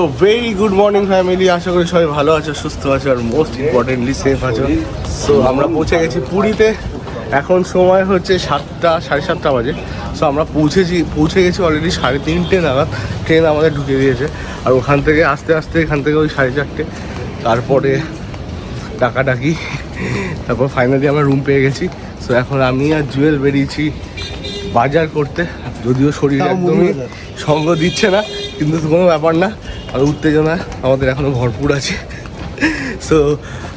So very good morning family আশা করি সবাই ভালো আছো সুস্থ আছো আর মোস্ট ইম্পর্টেন্টলি সেফ আছো। সো আমরা পৌঁছে গেছি পুরীতে। এখন সময় হচ্ছে সাতটা সাড়ে সাতটা বাজে। সো আমরা পৌঁছেছি পৌঁছে গেছি অলরেডি সাড়ে তিনটে নাগাদ। ট্রেন আমাদের ঢুকে দিয়েছে আর ওখান থেকে আস্তে আস্তে এখান থেকে ওই সাড়ে চারটে। তারপরে ডাকাডাকি। তারপর ফাইনালি আমরা রুম পেয়ে গেছি। সো এখন আমি আর জুয়েল বেরিয়েছি বাজার করতে। যদিও শরীর একদমই সঙ্গ দিচ্ছে না কিন্তু কোনো ব্যাপার না। আর উত্তেজনা আমাদের এখনও ভরপুর আছে। সো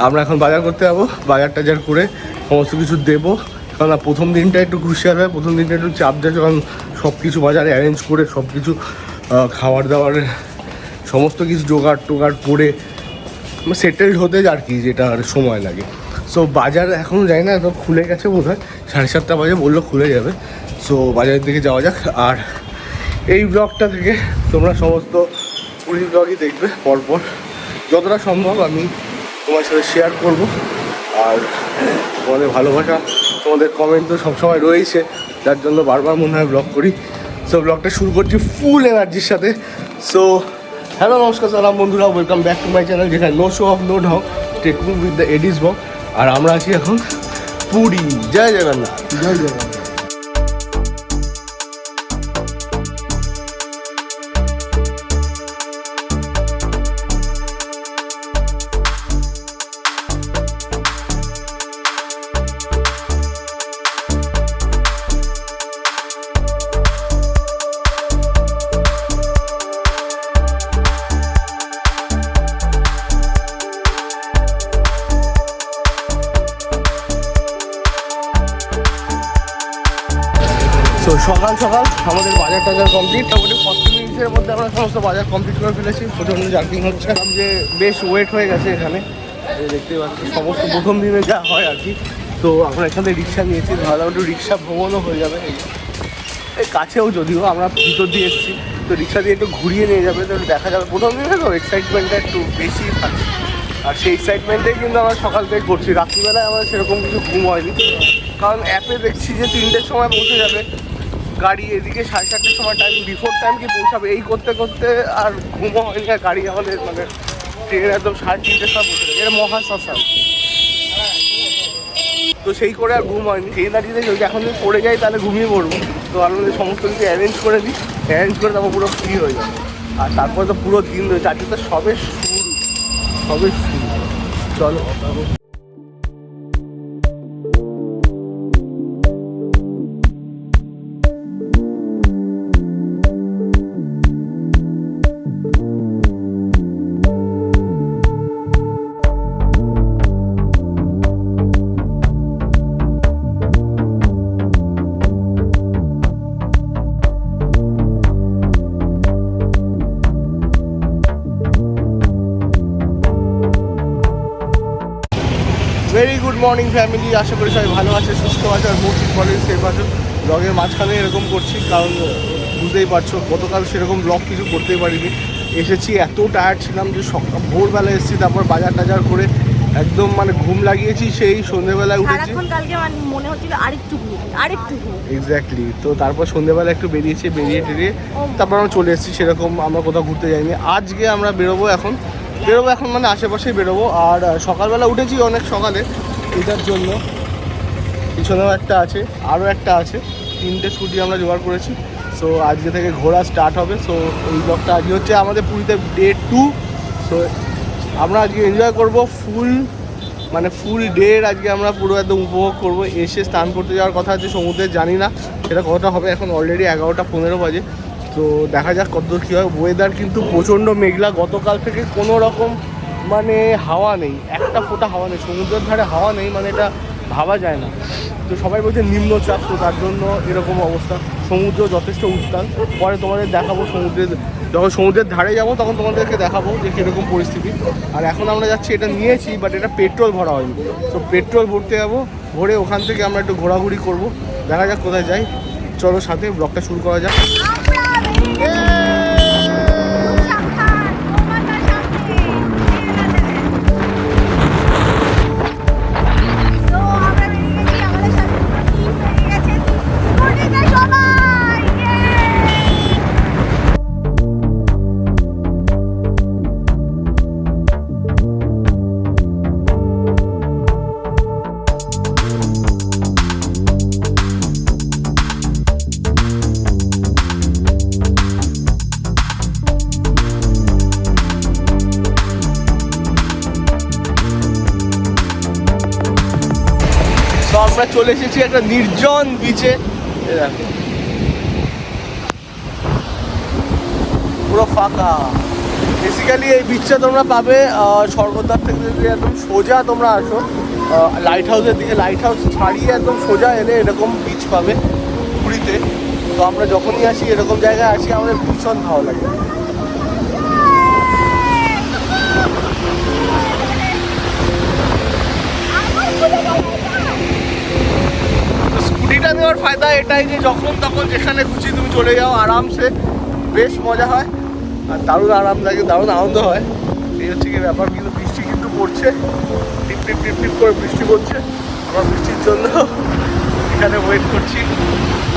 আমরা এখন বাজার করতে যাব বাজার টাজার করে সমস্ত কিছু দেবো। কারণ প্রথম দিনটা একটু ক্রুশিয়াল হয় প্রথম দিনটা একটু চাপ যায় কারণ সব কিছু বাজারে অ্যারেঞ্জ করে সব কিছু খাবার দাবারের সমস্ত কিছু জোগাড় টোগাড় করে সেটেলড হতে আর কি যেটা আর সময় লাগে। সো বাজার এখন যাই না তো খুলে গেছে বোধ হয় সাড়ে সাতটা বাজে বলল খুলে যাবে। সো বাজারের দিকে যাওয়া যাক, আর এই ব্লগটা থেকে তোমরা সমস্ত পুরী ব্লগই দেখবে পরপর। যতটা সম্ভব আমি তোমার সাথে শেয়ার করব। আর তোমাদের ভালোবাসা, তোমাদের কমেন্ট তো সবসময় রয়েছে যার জন্য বারবার মনে হয় ব্লগ করি। সো ব্লগটা শুরু করছি ফুল এনার্জির সাথে। সো হ্যালো নমস্কার, সালাম বন্ধুরা welcome back to my channel যেখানে নো শো অফ নো ঢং টেকুল উইথ দ্য এডিস বক আর আমরা আছি এখন পুরী। জয় জগন্নাথ। জয় জগন্নাথ। সমস্ত বাজার কমপ্লিট করে ফেলেছি। প্রচণ্ড জার্কিং হচ্ছে। যে বেশ ওয়েট হয়ে গেছে এখানে। দেখতে পাচ্ছি সমস্ত প্রথম দিনে যা হয় আর কি। তো আমরা এখানে রিক্সা নিয়েছি ভালো একটু রিক্সা ভ্রমণও হয়ে যাবে। এই এই কাছেও যদিও আমরা ভিতর দিয়ে এসেছি, তো রিক্সা দিয়ে একটু ঘুরিয়ে নিয়ে যাবে তো দেখা যাবে। প্রথম দিনে তো এক্সাইটমেন্টটা একটু বেশি থাকে। আর সেই এক্সাইটমেন্টেই কিন্তু আমরা সকাল থেকে করছি। রাত্রিবেলায় আমার সেরকম কিছু ঘুম হয়নি। কারণ অ্যাপে দেখছি যে তিনটের সময় পৌঁছে যাবে। গাড়ি এদিকে সাড়ে চারটের সময় টাইম বিফোর টাইম কি পৌঁছাবে। এই করতে করতে আর ঘুমো হয়নি আর গাড়ি আমাদের মানে ট্রেন একদম সাড়ে তিনটের সময় পৌঁছে এটা মহা শ্মশান। তো সেই করে আর ঘুম হয়নি। সেই দাঁড়িয়ে যদি এখন যদি পড়ে যাই তাহলে ঘুমিয়ে পড়ব। তো আমাদের সমস্ত কিছু অ্যারেঞ্জ করে দিই। অ্যারেঞ্জ করে তারপর পুরো ফ্রি হয়ে যাবে। আর তারপরে তো পুরো দিন রয়েছে। আজকে তো সবে শুরু। সবে শুরু। চলো। মর্নিং ফ্যামিলি আশা করি সবাই ভালো আছে সুস্থ আছে আর মোস্ট ইম্পর্টেন্ট সেফ আছে। ব্লগের মাঝখানে এরকম করছি কারণ বুঝতেই পারছ গতকাল সেরকম ব্লগ কিছু করতেই পারিনি। এসেছি এত টায়ার্ড ছিলাম যে সকাল ভোরবেলা এসেছি তারপর বাজার টাজার করে একদম মানে ঘুম লাগিয়েছি সেই সন্ধ্যেবেলায় উঠেছি। সারাক্ষণ কালকে মনে হচ্ছিল আরেকটু আরেকটু এক্স্যাক্টলি তো তারপর সন্ধ্যেবেলা একটু বেরিয়েছি বেরিয়ে টেরিয়ে তারপর আমরা চলে এসেছি সেরকম আমরা কোথাও ঘুরতে যাইনি। আজকে আমরা বেরোবো এখন বেরোবো এখন মানে আশেপাশেই বেরোবো। আর সকালবেলা উঠেছি অনেক সকালে এটার জন্য পিছনেও একটা আছে, আরও একটা আছে। তিনটে স্কুটি আমরা জোগাড় করেছি। সো আজকে থেকে ঘোরা স্টার্ট হবে। সো এই ব্লগটা আজকে হচ্ছে আমাদের পুরীতে ডে টু সো আমরা আজকে এনজয় করব ফুল মানে ফুল ডে আজকে আমরা পুরো একদম উপভোগ করব। এসে স্নান করতে যাওয়ার কথা আছে সমুদ্রে জানি না। সেটা কতটা হবে, এখন অলরেডি এগারোটা পনেরো বাজে। তো দেখা যাক কতদূর কী হয়। ওয়েদার কিন্তু প্রচণ্ড মেঘলা। গতকাল থেকে কোনো রকম মানে হাওয়া নেই, একটা ফোঁটা হাওয়া নেই, সমুদ্রের ধারে হাওয়া নেই মানে এটা ভাবা যায় না। তো সবাই বলছে নিম্নচাপ, তো তার জন্য এরকম অবস্থা। সমুদ্র যথেষ্ট উত্তাল। পরে তোমাদের দেখাবো সমুদ্রের, যখন সমুদ্রের ধারে যাব তখন তোমাদেরকে দেখাবো যে কীরকম পরিস্থিতি। আর এখন আমরা যাচ্ছি, এটা নিয়েছি বাট এটা পেট্রোল ভরা হয়নি। তো পেট্রোল ভরতে যাব, ভরে ওখান থেকে আমরা একটু ঘোরাঘুরি করব। দেখা যাক কোথায় যাই। চলো সাথে ব্লগটা শুরু করা যাক। চলে এসেছি একটা নির্জন বিচে পুরো ফাঁকা। বেসিক্যালি এই বিচটা তোমরা পাবে স্বর্গদ্বার থেকে যদি একদম সোজা তোমরা আসো লাইট হাউসের দিকে। লাইট হাউস ছাড়িয়ে একদম সোজা এলে এরকম বিচ পাবে পুরীতে। তো আমরা যখনই আসি, এরকম জায়গায় আসি, আমাদের ভীষণ ভালো লাগে। স্কুটিটা নেওয়ার ফায়দা এটাই যে যখন তখন যেখানে খুশি তুমি চলে যাও, আরামসে। বেশ মজা হয়। আর দারুণ আরাম লাগে, দারুণ আনন্দ হয়। এই হচ্ছে কি ব্যাপার। কিন্তু বৃষ্টি কিন্তু পড়ছে। টিপ টিপ টিপ টিপ করে বৃষ্টি পড়ছে। আমরা বৃষ্টির জন্য এখানে ওয়েট করছি।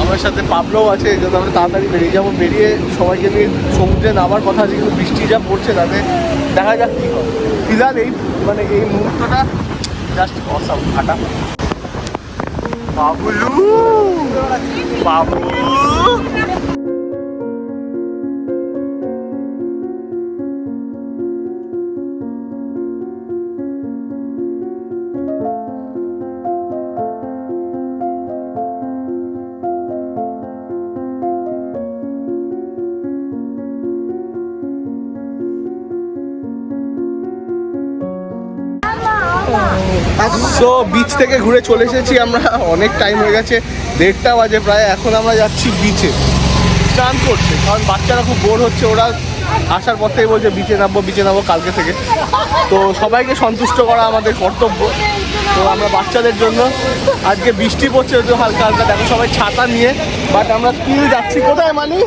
আমার সাথে পাবলোও আছে, এই জন্য আমরা তাড়াতাড়ি বেরিয়ে যাব। বেরিয়ে সবাইকে নিয়ে সমুদ্রে নামার কথা আছে, কিন্তু বৃষ্টি যা পড়ছে তাতে দেখা যাক কী হয়। ফিলহাল এই মানে এই মুহূর্তটা জাস্ট অসাম ফাটা বাবুলু? বাবু সো বিচ থেকে ঘুরে চলে এসেছি আমরা। অনেক টাইম হয়ে গেছে দেড়টা বাজে প্রায় এখন আমরা যাচ্ছি বিচে স্নান করছে কারণ বাচ্চারা খুব বোর হচ্ছে ওরা আসার পর থেকে বলছে বিচে নামবো বিচে নামবো কালকে থেকে। তো সবাইকে সন্তুষ্ট করা আমাদের কর্তব্য। তো আমরা বাচ্চাদের জন্য আজকে বৃষ্টি পড়ছে তো হালকা হালকা দেখো সবাই ছাতা নিয়ে বাট আমরা স্কুল যাচ্ছি। কোথায় মানি?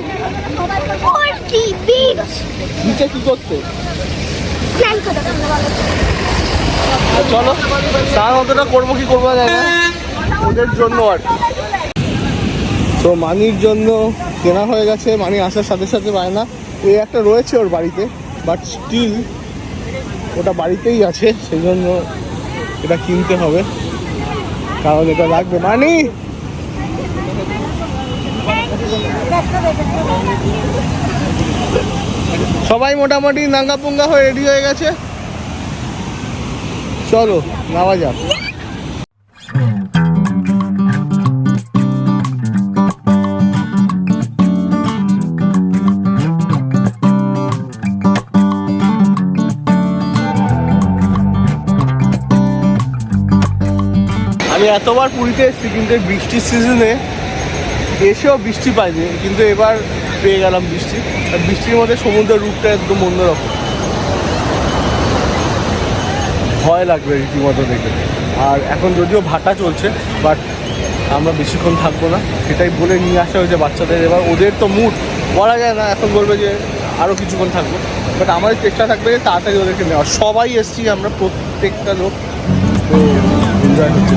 বিচে কি করতে তো চলো স্নান অতটা করব কি করব ওদের জন্য আর তো মানির জন্য কেনা হয়ে গেছে, মানি আসার সাথে সাথে পায় না এই একটা রয়েছে ওর বাড়িতে বাট স্টিল ওটা বাড়িতেই আছে, সেই জন্য এটা কিনতে হবে। কারণ এটা লাগবে। মানি! সবাই মোটামুটি নাঙ্গা পুঙ্গা হয়ে রেডি হয়ে গেছে। চলো, নামা যাক। আমি এতবার পুরীতে এসেছি, কিন্তু বৃষ্টির সিজনে এসেও বৃষ্টি পাইনি, কিন্তু এবার পেয়ে গেলাম বৃষ্টি। আর বৃষ্টির মধ্যে সমুদ্রের রূপটা একদম অন্যরকম। ভয় লাগবে রীতিমতো দেখে। আর এখন যদিও ভাটা চলছে বাট আমরা বেশিক্ষণ থাকব না। সেটাই বলে নিয়ে আসা হয়েছে বাচ্চাদের। এবার ওদের তো মুড বলা যায় না, এখন বলবে যে আরও কিছুক্ষণ থাকব। বাট আমাদের চেষ্টা থাকবে যে তাড়াতাড়ি ওদেরকে নেওয়া সবাই এসছি আমরা, প্রত্যেকটা লোক। তো এনজয় হচ্ছে।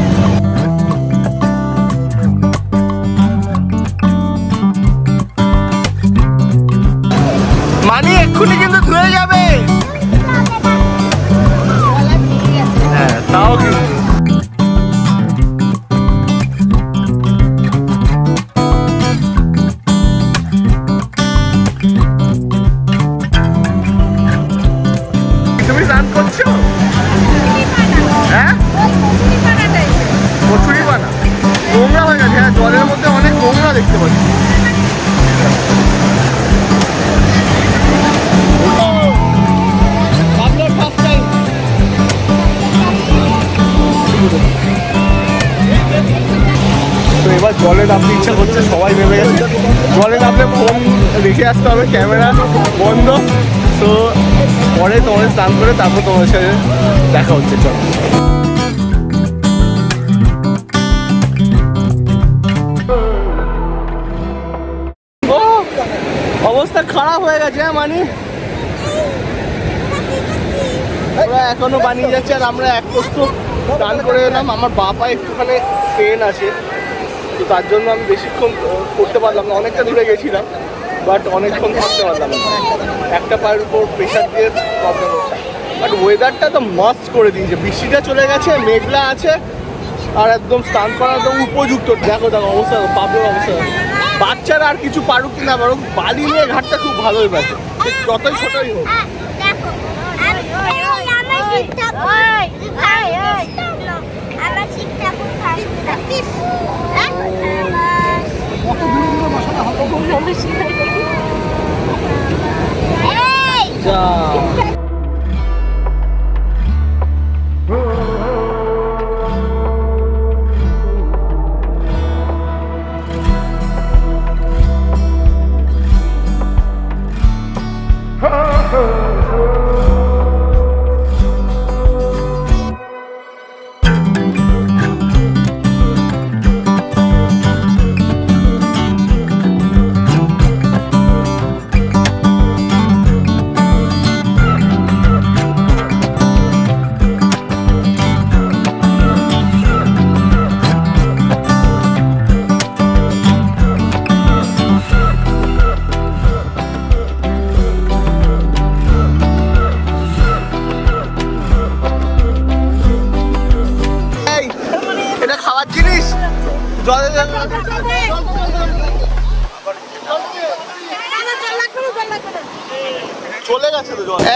মানি এক্ষুনি কিন্তু ধুয়ে যাবে। এবার জলে নামতে ইচ্ছা করছে, সবাই নেমে গেছে। জলে নামলে ফোন রেখে আসতে হবে, ক্যামেরা বন্ধ। তো পরে তোমাদের স্নান করে তারপর তোমার সাথে দেখা হচ্ছে, চলো। অবস্থা খারাপ হয়ে গেছে হ্যাঁ মানি? ওরা এখনও বানিয়ে যাচ্ছে, আর আমরা এক স্নান করে এলাম। আমার বাবা একটুখানি পেন আছে। তো তার জন্য আমি বেশিক্ষণ করতে পারলাম না অনেকটা দূরে গেছিলাম বাট অনেকক্ষণ থাকতে পারলাম না একটা পায়ের উপর প্রেশার দিয়ে প্রবলেম হচ্ছে বাট ওয়েদারটা তো মাস্ট করে দিয়েছে বৃষ্টিটা চলে গেছে মেঘলা আছে আর একদম স্নান করা একদম উপযুক্ত দেখো দেখো অবস্থা পাবলোর অবস্থা বাচ্চারা আর কিছু পারুক কি না পারুক বালি নিয়ে ঘাটটা খুব ভালোই সে যতই ছোটই হোক আমার শিব যা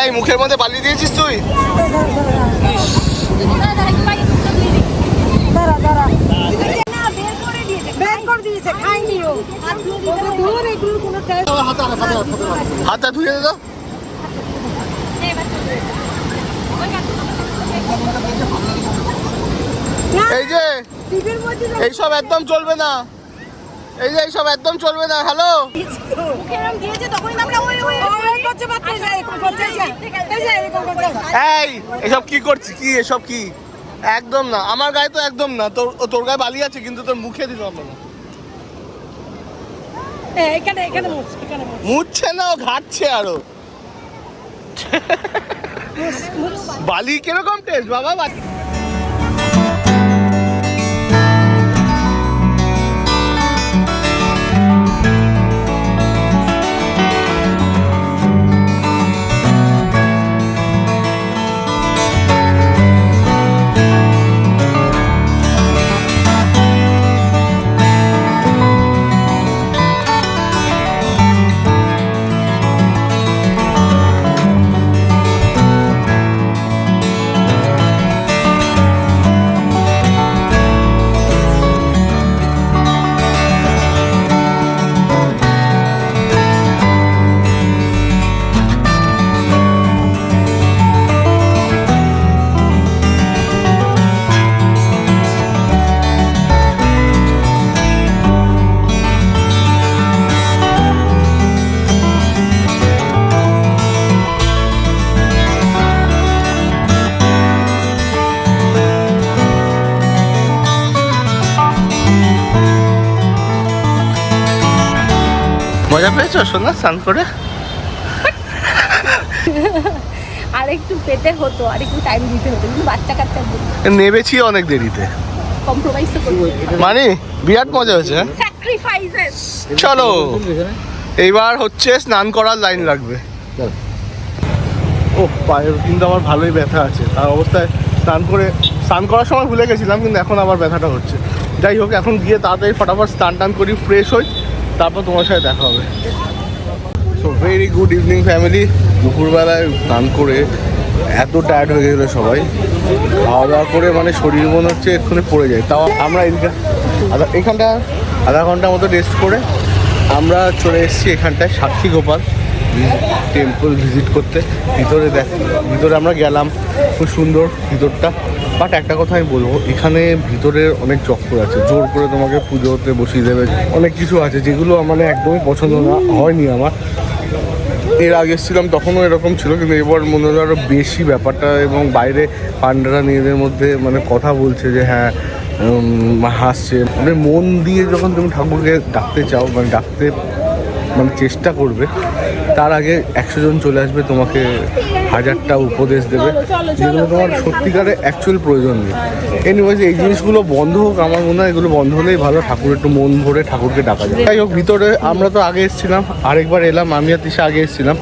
এই মুখের মধ্যে বালি দিয়েছিস তুই? হাতটা ধুয়ে দে তো। এই যে এইসব একদম চলবে না। এই যে এইসব একদম চলবে না। হ্যালো দিয়েছে তখনই আমরা ওই ওই ওই করছে বাচ্চা এই এসব কি কি এসব কি? একদম না। আমার গায়ে তো একদম না। তোর তোর গায়ে বালি আছে কিন্তু তোর মুখে না। মুছ এখানে মুছ। মুছছে না ও ঘাটছে আরও। বালি কীরকম টেস্ট বাবা? বালি মজা পেয়েছ? সোনা স্নান করে। আর একটু পেতে হতো আর একটু টাইম দিতে হতো কিন্তু বাচ্চা কাচ্চা নেবেছি অনেক দেরিতে। কম্প্রোমাইজ তো করতে মানে বিরাট মজা হয়েছে হ্যাঁ? স্যাক্রিফাইসেস চলো এইবার হচ্ছে স্নান করার লাইন লাগবে। ও পায়ের কিন্তু আমার ভালোই ব্যথা আছে। তার অবস্থায় স্নান করে স্নান করার সময় ভুলে গেছিলাম কিন্তু এখন আবার ব্যথাটা হচ্ছে। যাই হোক এখন গিয়ে তাড়াতাড়ি ফটাফট স্নান টান করি ফ্রেশ হই। তারপর তোমার সাথে দেখা হবে। So very good evening family দুপুরবেলায় স্নান করে এত টায়ার্ড হয়ে গেছিল সবাই। খাওয়া দাওয়া করে মানে শরীর মনে হচ্ছে এক্ষুনি পড়ে যায়। তাও আমরা আধা, এখানটা আধা ঘণ্টার মতো রেস্ট করে আমরা চলে এসেছি এখানটায় সাক্ষী গোপাল টেম্পল ভিজিট করতে। ভিতরে দেখ, ভিতরে আমরা গেলাম। খুব সুন্দর ভিতরটা। বাট একটা কথা আমি বলব, এখানে ভিতরের অনেক চক্কর আছে। জোর করে তোমাকে পুজোতে বসিয়ে দেবে, অনেক কিছু আছে যেগুলো মানে একদমই পছন্দ না, হয়নি আমার। এর আগে এসেছিলাম, তখনও এরকম ছিল, কিন্তু এবার মনে হলো আরও বেশি ব্যাপারটা এবং বাইরে পান্ডারা নিজেদের মধ্যে মানে কথা বলছে যে হ্যাঁ হাসছে। মানে মন দিয়ে যখন তুমি ঠাকুরকে ডাকতে চাও মানে ডাকতে মানে চেষ্টা করবে, তার আগে একশো জন চলে আসবে তোমাকে হাজারটা উপদেশ দেবে। যেগুলো তোমার সত্যিকারে অ্যাকচুয়াল প্রয়োজন নেই। এনিওয়েজ এই জিনিসগুলো বন্ধ হোক আমার মনে হয় এগুলো বন্ধ হলেই ভালো। ঠাকুর একটু মন ভরে ঠাকুরকে ডাকা যায় যাই হোক ভিতরে আমরা তো আগে এসেছিলাম আরেকবার এলাম আমি আর তিশা আগে এসেছিলাম।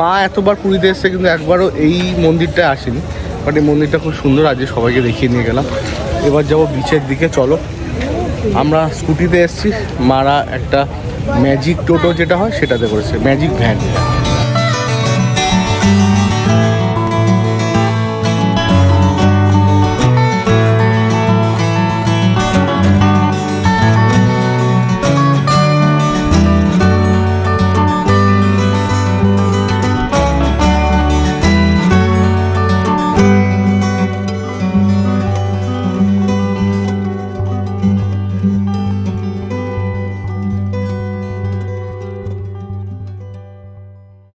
মা এতবার পুরীতে এসছে কিন্তু একবারও এই মন্দিরটায় আসেনি। বাট এই মন্দিরটা খুব সুন্দর আজকে সবাইকে দেখিয়ে নিয়ে গেলাম। এবার যাব বিচের দিকে চলো। আমরা স্কুটিতে এসেছি মারা একটা ম্যাজিক টোটো যেটা হয় সেটাতে করেছে ম্যাজিক ভ্যান